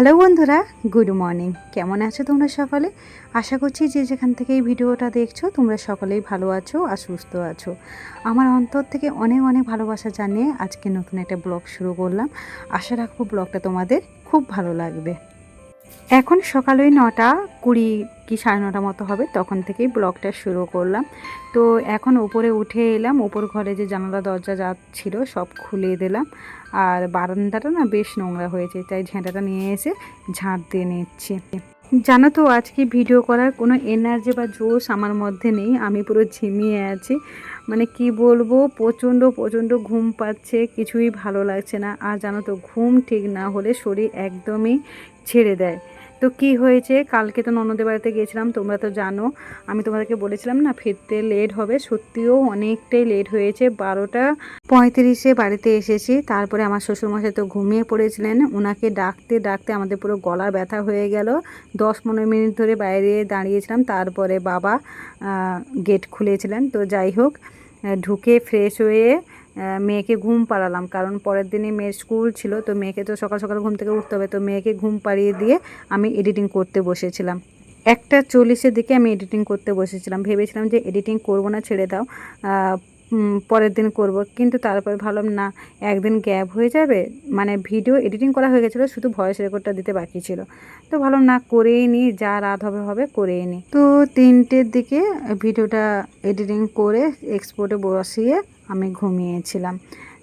Hello বন্ধুরা, good morning. কেমন আছো তোমরা সকালে? আশা করছি যে যেখান থেকে এই ভিডিওটা দেখছ, তোমরা সকলেই ভালো আছো আর সুস্থ আছো। আমার অন্তর থেকে অনেক অনেক ভালোবাসা জানিয়ে আজকে নতুন একটা ব্লগ শুরু করলাম। আশা রাখব ব্লগটা তোমাদের খুব ভালো লাগবে। এখন সকাল ওই নটা কুড়ি কি সাড়ে নটা মতো হবে, তখন থেকেই ব্লগটা শুরু করলাম। তো এখন উপরে উঠে এলাম, উপর ঘরে যে জানালা দরজা যা ছিল সব খুলে দিলাম। আর বারান্দাটা না বেশ নোংরা হয়েছে, তাই ঝেঁটাটা নিয়ে এসে ঝাঁট দিয়ে নিচ্ছি। জানো তো, আজকে ভিডিও করার কোনো এনার্জি বা জোশ আমার মধ্যে নেই, আমি পুরো ঝিমিয়ে আছি। মানে কি বলব, প্রচণ্ড প্রচণ্ড ঘুম পাচ্ছে, কিছুই ভালো লাগছে না। আর জানো তো, ঘুম ঠিক না হলে শরীর একদমই ছেড়ে দেয়। তো কি হয়েছে? কালকে তো ননদের বাড়িতে গিয়েছিলাম, তোমরা তো জানো। আমি তোমাদেরকে বলেছিলাম না, ফিরতে লেট হবে। সত্যিও অনেকটাই লেট হয়েছে। বারোটা পঁয়ত্রিশে বাড়িতে এসেছি। তারপরে আমার শ্বশুরমশাই তো ঘুমিয়ে পড়েছিলেন। ওনাকে ডাকতে ডাকতে আমাদের পুরো গলা ব্যথা হয়ে গেল। দশ পনেরো মিনিট ধরে বাইরে দাঁড়িয়েছিলাম। তারপরে বাবা গেট খুলেছিলেন। তো যাই হোক ঢুকে ফ্রেশ হয়ে মেয়েকে ঘুম পাড়ালাম। কারণ পরের দিনে মেয়ের স্কুল ছিল, তো মেয়েকে তো সকাল সকাল ঘুম থেকে উঠতে হবে। তো মেয়েকে ঘুম পাড়িয়ে দিয়ে আমি এডিটিং করতে বসেছিলাম। একটা চল্লিশের দিকে আমি এডিটিং করতে বসেছিলাম। ভেবেছিলাম যে এডিটিং করব না, ছেড়ে দাও। পরের দিন করব। কিন্তু তারপর ভাবলাম, না, একদিন গ্যাপ হয়ে যাবে। মানে ভিডিও এডিটিং করা হয়ে গেছিল, শুধু ভয়েস রেকর্ডটা দিতে বাকি ছিল। তো ভাবলাম, না, করেই নিই যা রাত হবে হবে করেই নিই তো তিনটের দিকে ভিডিওটা এডিটিং করে এক্সপোর্টে বসিয়ে আমি ঘুমিয়েছিলাম।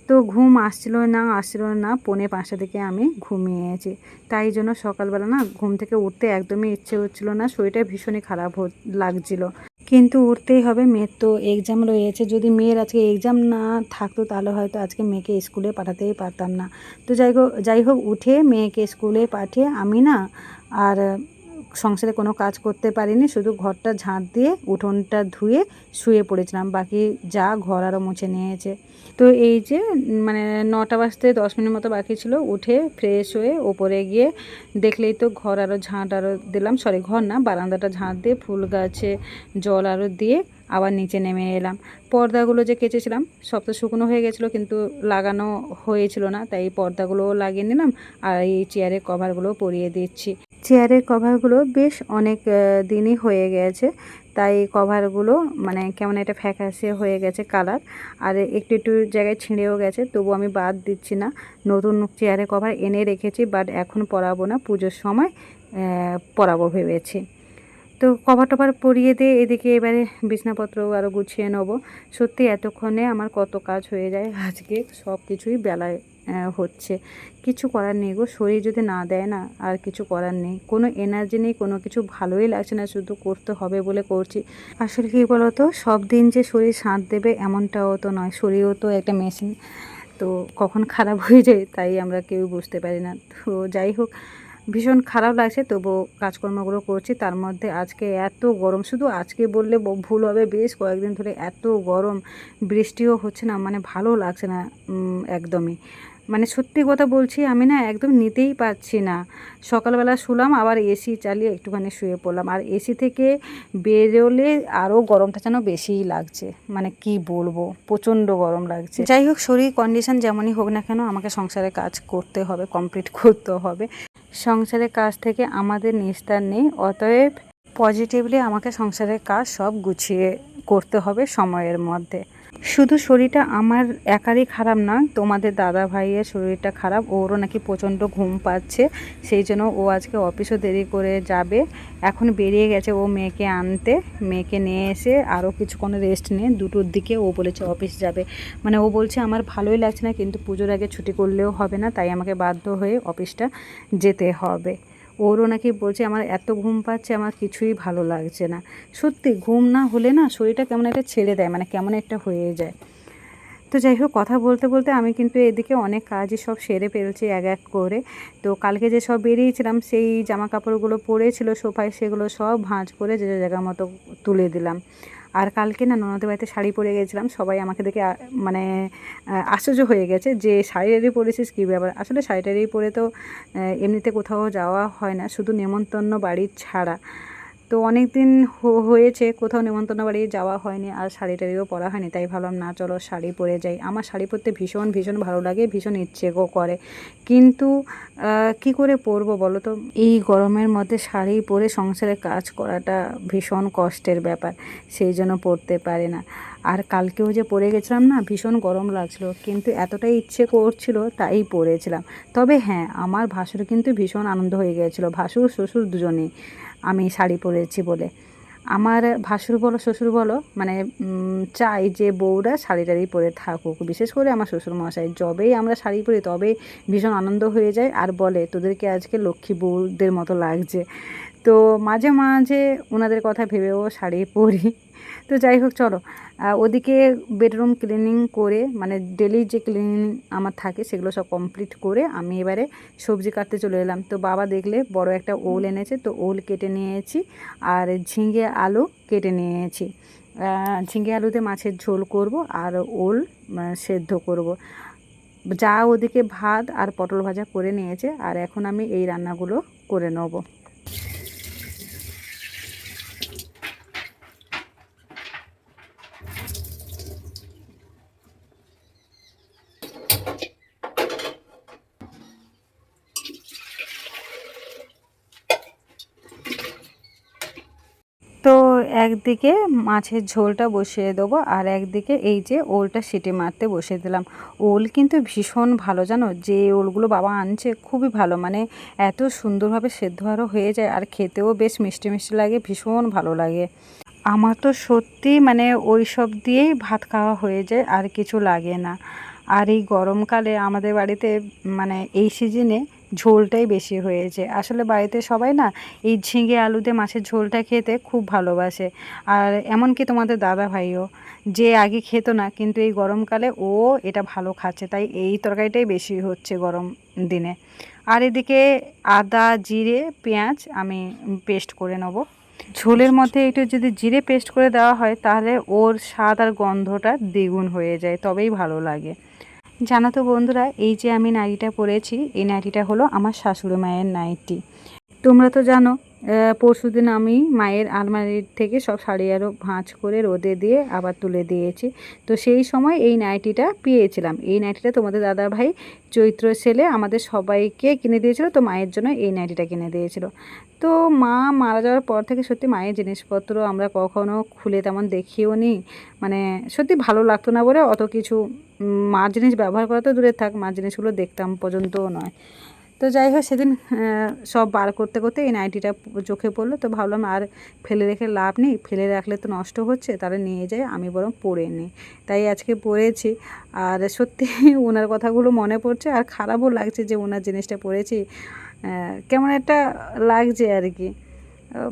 তো ঘুম আসছিল না আসছিল না, পৌনে পাঁচটা থেকে আমি ঘুমিয়েছি। তাই জন্য সকালবেলা না ঘুম থেকে উঠতে একদমই ইচ্ছে হচ্ছিল না, শরীরটা ভীষণই খারাপ হ লাগছিল। কিন্তু উঠতেই হবে মেয়ের তো এক্সাম রয়েছে, যদি মেয়ের আজকে এক্সাম না থাকতো তাহলে হয়তো আজকে মেয়েকে স্কুলে পাঠাতেই পারতাম না। তো যাই হোক যাই হোক, উঠে মেয়েকে স্কুলে পাঠিয়ে আমি না আর সংসারে কোনো কাজ করতে পারিনি, শুধু ঘরটা ঝাঁট দিয়ে উঠোনটা ধুয়ে শুয়ে পড়েছিলাম, বাকি যা ঘর আরও মুছে নিয়েছে। তো এই যে মানে নটা বাজতে দশ মিনিট মতো বাকি ছিল, উঠে ফ্রেশ হয়ে ওপরে গিয়ে দেখলেই তো ঘর আরও ঝাঁট আরও দিলাম সরি ঘর না, বারান্দাটা ঝাঁট দিয়ে ফুল গাছে জল আরও দিয়ে আবার নিচে নেমে এলাম। পর্দাগুলো যে কেচেছিলাম, সব তো শুকনো হয়ে গেছিল, কিন্তু লাগানো হয়েছিল না, তাই পর্দাগুলোও লাগিয়ে নিলাম, আর এই চেয়ারের কভারগুলো পরিয়ে দিচ্ছি। চেয়ারের কভারগুলো বেশ অনেক দিনই হয়ে গেছে। তাই কভারগুলো মানে কেমন একটা ফ্যাকাসে হয়ে গেছে কালার। আর একটু একটু জায়গায় ছিঁড়েও গেছে তবু আমি বাদ দিচ্ছি না। নতুন চেয়ারের কভার এনে রেখেছি, বাট এখন পরাবো না। পুজোর সময় পরাবো ভেবেছি। তো কভার টভার পরিয়ে দিয়ে এদিকে এবারে বিছনাপত্র আরও গুছিয়ে নেব। সত্যি এতক্ষণে আমার কত কাজ হয়ে যায়। আজকে সব কিছুই বেলায় হচ্ছে। কিছু করার নেই গো, শরীর যদি না দেয় না, আর কিছু করার নেই। কোনো এনার্জি নেই, কোনো কিছু ভালোই লাগছে না, শুধু করতে হবে বলে করছি। আসলে কী বলতো, সব দিন যে শরীর সাঁত দেবে এমনটাও তো নয়। শরীরও তো একটা মেশিন তো কখন খারাপ হয়ে যায় তাই আমরা কেউ বুঝতে পারি না। তো যাই হোক, ভীষণ খারাপ লাগছে তবু কাজকর্মগুলো করছি। তার মধ্যে আজকে এত গরম, শুধু আজকে বললে ভুল হবে, বেশ কয়েকদিন ধরে এত গরম, বৃষ্টিও হচ্ছে না মানে ভালো লাগছে না একদমই। মানে সত্যি কথা বলছি, আমি না একদম নিতেই পারছি না। সকালবেলা শুলাম, আবার এসি চালিয়ে একটুখানি শুয়ে পড়লাম। আর এসি থেকে বেরোলে আরও গরমটা যেন বেশিই লাগছে। মানে কি বলব, প্রচণ্ড গরম লাগছে। যাই হোক, শরীর কন্ডিশন যেমনই হোক না কেন, আমাকে সংসারে কাজ করতে হবে কমপ্লিট করতে হবে। সংসারের কাজ থেকে আমাদের নিস্তার নেই, অতএব পজিটিভলি আমাকে সংসারের কাজ সব গুছিয়ে করতে হবে সময়ের মধ্যে। শুধু শরীরটা আমার একারই খারাপ না, তোমাদের দাদা ভাইয়ের শরীরটা খারাপ, ওরও নাকি প্রচণ্ড ঘুম পাচ্ছে, সেই জন্য ও আজকে অফিসও দেরি করে যাবে। এখন বেরিয়ে গেছে ও মেয়েকে আনতে, মেয়েকে নিয়ে এসে আরও কিছুক্ষণ রেস্ট নিয়ে দুটোর দিকে ও বলেছে অফিস যাবে। মানে ও বলছে, আমার ভালোই লাগছে না, কিন্তু পুজোর আগে ছুটি করলেও হবে না, তাই আমাকে বাধ্য হয়ে অফিসটা যেতে হবে। ওরও নাকি বলছে, আমার এত ঘুম পাচ্ছে, আমার কিছুই ভালো লাগছে না। সত্যি, ঘুম না হলে না শরীরটা কেমন একটা ছেড়ে দেয় মানে কেমন একটা হয়ে যায়। তো যাই হোক, কথা বলতে বলতে আমি কিন্তু এদিকে অনেক কাজই সব সেরে ফেলছি এক এক করে। তো কালকে যে সব বেরিয়েছিলাম, সেই জামা কাপড়গুলো পরেছিল সোফায় সেগুলো সব ভাঁজ করে যে জায়গা মতো তুলে দিলাম। আর কালকে না ননদের বাড়িতে শাড়ি পরে গেছিলাম, সবাই আমাকে দেখে মানে আশ্চর্য হয়ে গেছে যে শাড়ি পরেছিস কী ব্যাপার? আসলে শাড়ি পরে তো এমনিতে কোথাও যাওয়া হয় না, শুধু নেমন্তন্ন বাড়ি ছাড়া। তো অনেক দিন হয়েছে কোথাও নেমন্তন্ন বাড়ি যাওয়া হয়নি আর শাড়ি টাড়িও পরা হয়নি, তাই ভাবলাম না চলো শাড়ি পরে যাই। আমার শাড়ি পরতে ভীষণ ভীষণ ভালো লাগে, ভীষণ ইচ্ছে করে। কিন্তু কি করে পরবো বলো তো? এই গরমের মধ্যে শাড়ি পরে সংসারে কাজ করাটা ভীষণ কষ্টের ব্যাপার, সেই জন্য পরতে পারে না। আর কালকেও যে পরে গেছিলাম না, ভীষণ গরম লাগছিল, কিন্তু এতটাই ইচ্ছে করছিল তাই পরেছিলাম। তবে হ্যাঁ আমার ভাসুর কিন্তু ভীষণ আনন্দ হয়ে গিয়েছিল ভাসুর, শ্বশুর দুজনেই। আমি শাড়ি পরেছি বলে। আমার ভাসুর বলো, শ্বশুর বলো মানে চাই যে বউরা শাড়ি টাড়ি পরে থাকুক। বিশেষ করে আমার শ্বশুর মশাই যবেই আমরা শাড়ি পরি, তবেই ভীষণ আনন্দ হয়ে যায়। আর বলে, তোদেরকে আজকে লক্ষ্মী বউদের মতো লাগছে। তো মাঝে মাঝে ওনাদের কথা ভেবেও শাড়ি পরি। তো যাই হোক, চলো। ওদিকে বেডরুম ক্লিনিং করে মানে ডেলি যে ক্লিনিং আমার থাকে সেগুলো সব কমপ্লিট করে আমি এবারে সবজি কাটতে চলে এলাম। তো বাবা দেখলে বড় একটা ওল এনেছে, তো ওল কেটে নিয়েছি আর ঝিঙে আলু কেটে নিয়েছি। ঝিঙে আলুতে মাছের ঝোল করব আর ওল সেদ্ধ করব। যা ওদিকে ভাত আর পটল ভাজা করে নিয়েছে আর এখন আমি এই রান্নাগুলো করে নেব তো একদিকে মাছের ঝোলটা বসিয়ে দেবো আর একদিকে এই যে ওলটা সিটি মারতে বসিয়ে দিলাম। ওল কিন্তু ভীষণ ভালো, জানো? যে ওলগুলো বাবা আনছে খুবই ভালো মানে এত সুন্দরভাবে সেদ্ধ আরও হয়ে যায় আর খেতেও বেশ মিষ্টি মিষ্টি লাগে, ভীষণ ভালো লাগে। আমার তো সত্যি মানে ওই সব দিয়েই ভাত খাওয়া হয়ে যায়, আর কিছু লাগে না। আর এই গরমকালে আমাদের বাড়িতে মানে এই সিজনে ঝোলটাই বেশি হয়েছে। আসলে বাড়িতে সবাই না এই ঝিঙে আলুতে মাছের ঝোলটা খেতে খুব ভালোবাসে। আর এমনকি তোমাদের দাদা ভাইও, যে আগে খেত না, কিন্তু এই গরমকালে ও এটা ভালো খাচ্ছে, তাই এই তরকারিটাই বেশি হচ্ছে গরম দিনে। আর এদিকে আদা, জিরে, পেঁয়াজ আমি পেস্ট করে নেব। ঝোলের মধ্যে একটু যদি জিরে পেস্ট করে দেওয়া হয়, তাহলে ওর স্বাদ আর গন্ধটা দ্বিগুণ হয়ে যায়, তবেই ভালো লাগে। জানো তো বন্ধুরা, এই যে আমি নাইটিটা পরেছি, এই নাইটিটা হলো আমার শাশুড়ি মায়ের নাইটি। তোমরা তো জানো পরশু দিন আমি মায়ের আলমারির থেকে সব শাড়ি আরও ভাঁজ করে রোদে দিয়ে আবার তুলে দিয়েছি। তো সেই সময় এই নাইটিটা পেয়েছিলাম। এই নাইটিটা তোমাদের দাদা ভাই চৈত্র ছেলে আমাদের সবাইকে কিনে দিয়েছিল, তো মায়ের জন্য এই নাইটিটা কিনে দিয়েছিল। তো মা মারা যাওয়ার পর থেকে সত্যি মায়ের জিনিসপত্র আমরা কখনো খুলে তেমন দেখিও নি। মানে সত্যি ভালো লাগতো না বলে অত কিছু মার জিনিস ব্যবহার করা তো দূরে থাক, মার জিনিসগুলো দেখতাম পর্যন্তও নয়। তো যাই হোক, সেদিন সব বার করতে করতে এই নাইটিটা চোখে পড়ল। তো ভাবলাম আর ফেলে রেখে লাভ নেই, ফেলে রাখলে তো নষ্ট হচ্ছে তারা নিয়ে যায় আমি বরং পরে নিই। তাই আজকে পরেছি। আর সত্যি ওনার কথাগুলো মনে পড়ছে আর খারাপও লাগছে যে ওনার জিনিসটা পরেছি। কেমন একটা লাগছে আর কি।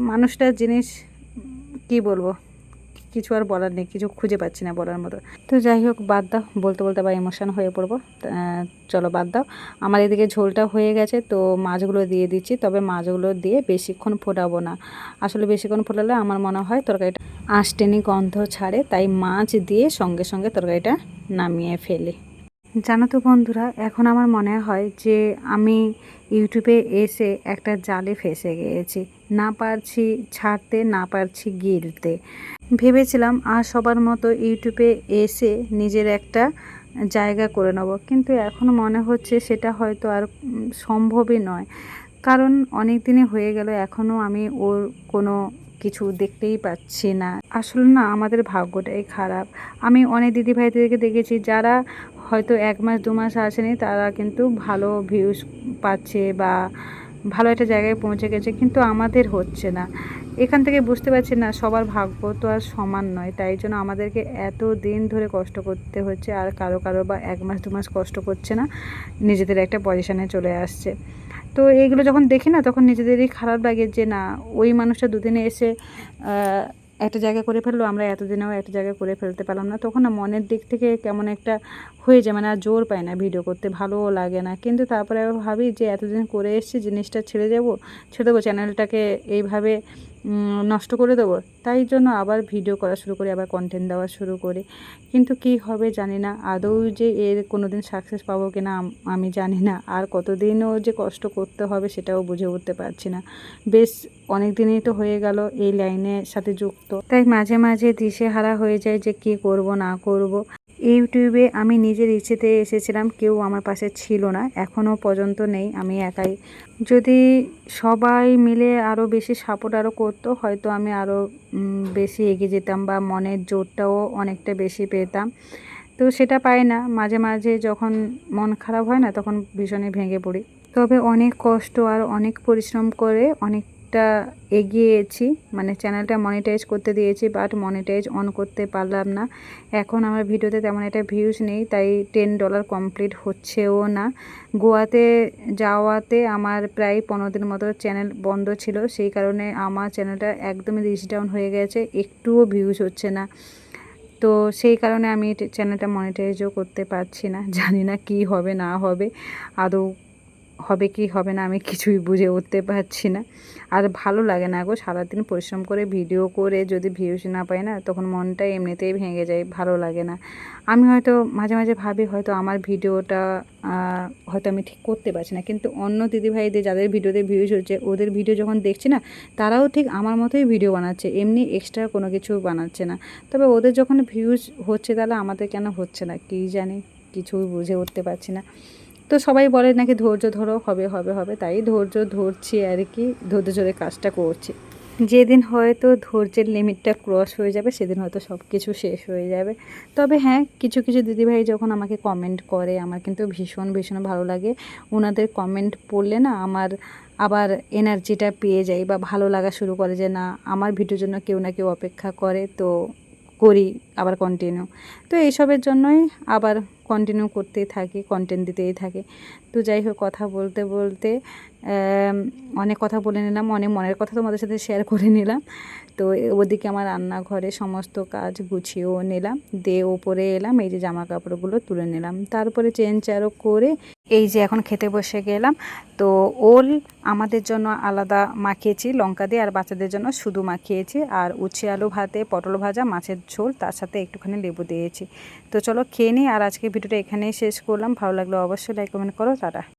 মানুষটার জিনিস, কি বলব? কিছু আর বলার নেই, কিছু খুঁজে পাচ্ছি না বলার মতো। তো যাই হোক, বাদ দাও, বলতে বলতে আবার ইমোশন হয়ে পড়ব। চলো বাদ দাও। আমার এদিকে ঝোলটা হয়ে গেছে, তো মাছগুলো দিয়ে দিচ্ছি, তবে মাছগুলো দিয়ে বেশিক্ষণ ফোটাবো না। আসলে বেশিক্ষণ ফোটালে আমার মনে হয় তরকারিটা আঁশটেনি গন্ধ ছাড়ে, তাই মাছ দিয়ে সঙ্গে সঙ্গে তরকারিটা নামিয়ে ফেলি। জানো তো বন্ধুরা, এখন আমার মনে হয় যে আমি ইউটিউবে এসে একটা জালে ফেসে গিয়েছি। না পারছি ছাড়তে, না পারছি গিলতে। ভেবেছিলাম আর সবার মতো ইউটিউবে এসে নিজের একটা জায়গা করে নেব। কিন্তু এখন মনে হচ্ছে সেটা হয়তো আর সম্ভবই নয়। কারণ অনেক দিনই হয়ে গেল এখনও আমি ওর কোনো কিছু দেখতেই পাচ্ছি না। আসলে না, আমাদের ভাগ্যটাই খারাপ। আমি অনেক দিদি ভাইদেরকে দেখেছি, যারা হয়তো এক মাস, দু মাস আসেনি, তারা কিন্তু ভালো ভিউজ পাচ্ছে বা ভালো একটা জায়গায় পৌঁছে গেছে, কিন্তু আমাদের হচ্ছে না। এখান থেকে বুঝতে পারছি না, সবার ভাগ্য তো আর সমান নয়, তাই জন্য আমাদেরকে এত দিন ধরে কষ্ট করতে হচ্ছে, আর কারও কারও বা এক মাস, দু মাস কষ্ট করছে না, নিজেদের একটা পজিশানে চলে আসছে। তো এইগুলো যখন দেখি না, তখন নিজেদেরই খারাপ লাগে যে না, ওই মানুষটা দুদিনে এসে একটা জায়গায় করে ফেলল, আমরা এতদিনেও একটা জায়গায় করে ফেলতে পারলাম না। তখন না মনের দিক থেকে কেমন একটা হয়ে যায় মানে আর জোর পায় না ভিডিও করতে ভালোও লাগে না। কিন্তু তারপরে ভাবি যে এতদিন করে এসছি, জিনিসটা ছেড়ে যাব, ছেড়ে দেবো, চ্যানেলটাকে এইভাবে নষ্ট করে দেবো। তাই জন্য আবার ভিডিও করা শুরু করি, আবার কন্টেন্ট দেওয়া শুরু করি। কিন্তু কি হবে জানি না, আদৌ যে এর কোনো দিন সাকসেস পাবো কি না আমি জানি না। আর কতদিনও যে কষ্ট করতে হবে সেটাও বুঝে উঠতে পারছি না। বেশ অনেক দিনই তো হয়ে গেল এই লাইনের সাথে যুক্ত। তাই মাঝে মাঝে দিশেহারা হয়ে যায় যে কি করব, না করব। ইউটিউবে আমি নিজের ইচ্ছেতে এসেছিলাম, কেউ আমার পাশে ছিল না এখনও পর্যন্ত নেই, আমি একাই। যদি সবাই মিলে আরও বেশি সাপোর্ট আরও করতো, হয়তো আমি আরও বেশি এগিয়ে যেতাম বা মনের জোরটাও অনেকটা বেশি পেতাম। তো সেটা পাই না, মাঝে মাঝে যখন মন খারাপ হয় না, তখন ভীষণই ভেঙে পড়ি। তবে অনেক কষ্ট আর অনেক পরিশ্রম করে অনেকটা এগিয়েছি মানে চ্যানেলটা মনিটাইজ করতে দিয়েছি বাট মনিটাইজ অন করতে পারলাম না। এখন আমার ভিডিওতে তেমন একটা ভিউজ নেই, তাই টেন ডলার কমপ্লিট হচ্ছেও না। গোয়াতে যাওয়াতে আমার প্রায় পনেরো দিন মতো চ্যানেল বন্ধ ছিল, সেই কারণে আমার চ্যানেলটা একদমই রিচ ডাউন হয়ে গেছে, একটুও ভিউজ হচ্ছে না। তো সেই কারণে আমি চ্যানেলটা মনিটাইজও করতে পারছি না, জানি না কি হবে না হবে। আদৌ হবে কি হবে না আমি কিছুই বুঝে উঠতে পারছি না। আর ভালো লাগে না গো, সারাদিন পরিশ্রম করে ভিডিও করে যদি ভিউজ না পাই না, তখন মনটা এমনিতেই ভেঙে যায়, ভালো লাগে না। আমি হয়তো মাঝে মাঝে ভাবি হয়তো আমার ভিডিওটা হয়তো আমি ঠিক করতে পারছি না। কিন্তু অন্য দিদিভাইদের যাদের ভিডিওতে ভিউজ হচ্ছে, ওদের ভিডিও যখন দেখছি না, তারাও ঠিক আমার মতোই ভিডিও বানাচ্ছে, এমনি এক্সট্রা কোনো কিছু বানাচ্ছে না। তবে ওদের যখন ভিউজ হচ্ছে তাহলে আমাদের কেন হচ্ছে না, কী জানি, কিছুই বুঝে উঠতে পারছি না। তো সবাই বলে নাকি ধৈর্য ধরো, হবে হবে হবে। তাই ধৈর্য ধরছি আর কি, ধৈর্য ধরে কাজটা করছি। যেদিন হয়তো ধৈর্যের লিমিটটা ক্রস হয়ে যাবে, সেদিন হয়তো সব কিছু শেষ হয়ে যাবে। তবে হ্যাঁ কিছু কিছু দিদিভাই যখন আমাকে কমেন্ট করে, আমার কিন্তু ভীষণ ভীষণ ভালো লাগে। ওনাদের কমেন্ট পড়লে না আমার আবার এনার্জিটা পেয়ে যাই বা ভালো লাগা শুরু করে যে না, আমার ভিডিওর জন্য কেউ না কেউ অপেক্ষা করে। তো করি। আবার কন্টিনিউ তো এইসবের জন্যই আবার কন্টিনিউ করতেই থাকি কন্টেন্ট দিতেই থাকি। তো যাই হোক, কথা বলতে বলতে অনেক কথা বলে নিলাম, অনেক মনের কথা তোমাদের সাথে শেয়ার করে নিলাম। তো ওদিকে আমার রান্নাঘরে সমস্ত কাজ গুছিয়েও নিলাম, দিয়ে ওপরে এলাম, এই যে জামা কাপড়গুলো তুলে নিলাম। তারপরে চেঞ্জ আরও করে এই যে এখন খেতে বসে গেলাম। তো ওল আমাদের জন্য আলাদা মাখিয়েছি, লঙ্কা দিয়ে, আর বাচ্চাদের জন্য শুধু মাখিয়েছি। আর উচ্ছে আলু ভাতে পটল ভাজা, মাছের ঝোল, তার সাথে একটুখানি লেবু দিয়েছি। তো চলো খেয়ে নিই আর আজকে ভিডিওটা এখানেই শেষ করলাম। ভালো লাগলে অবশ্যই লাইক কমেন্ট করো। টাটা।